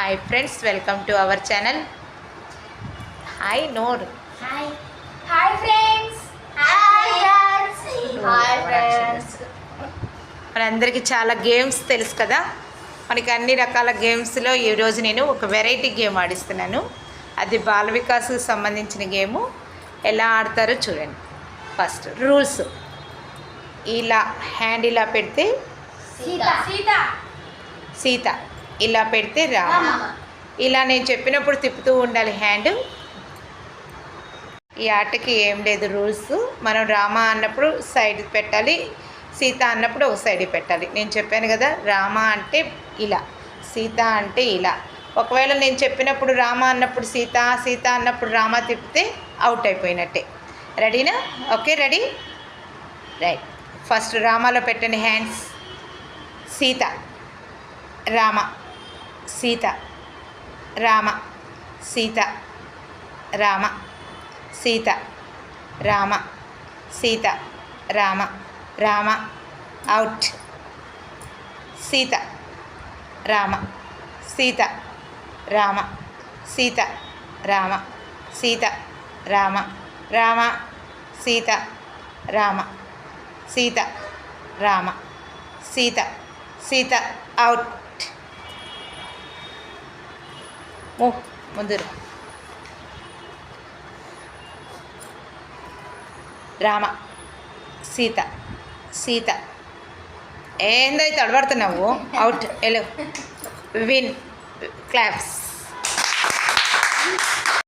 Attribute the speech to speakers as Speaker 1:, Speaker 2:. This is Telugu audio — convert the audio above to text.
Speaker 1: Hi friends welcome to our channel hi నోర్
Speaker 2: hi hi friends hi
Speaker 1: మనందరికీ చాలా గేమ్స్ తెలుసు కదా? మనకి అన్ని రకాల గేమ్స్లో ఈరోజు నేను ఒక వెరైటీ గేమ్ ఆడిస్తున్నాను. అది బాల వికాస్కి సంబంధించిన గేము ఎలా ఆడతారో చూడండి. ఫస్ట్ రూల్స్ ఇలా హ్యాండ్ ఇలా పెడితే
Speaker 2: సీత సీత.
Speaker 1: సీత. ఇలా పెడితే రామ ఇలా నేను చెప్పినప్పుడు తిప్పుతూ ఉండాలి హ్యాండ్. ఈ ఆటకి ఏం లేదు రూల్స్. మనం రామ అన్నప్పుడు సైడ్ పెట్టాలి సీత అన్నప్పుడు ఒక సైడ్ పెట్టాలి. నేను చెప్పాను కదా రామ అంటే ఇలా సీత అంటే ఇలా. ఒకవేళ నేను చెప్పినప్పుడు రామ అన్నప్పుడు సీత సీత అన్నప్పుడు రామ తిప్పితే అవుట్ అయిపోయినట్టే. రెడీనా? Okay ready? రైట్. ఫస్ట్ రామాలో పెట్టండి hands Sita Rama. Sita Rama Sita Rama Sita Rama Sita Rama Rama out Sita Rama Sita Rama Sita Rama Sita Rama Rama Sita Rama Sita Rama Sita Sita out ఓ ముందురు. రామ సీత సీత. ఏందైతే అడబడుతున్నావు అవుట్ ఎలు విన్ క్లాప్స్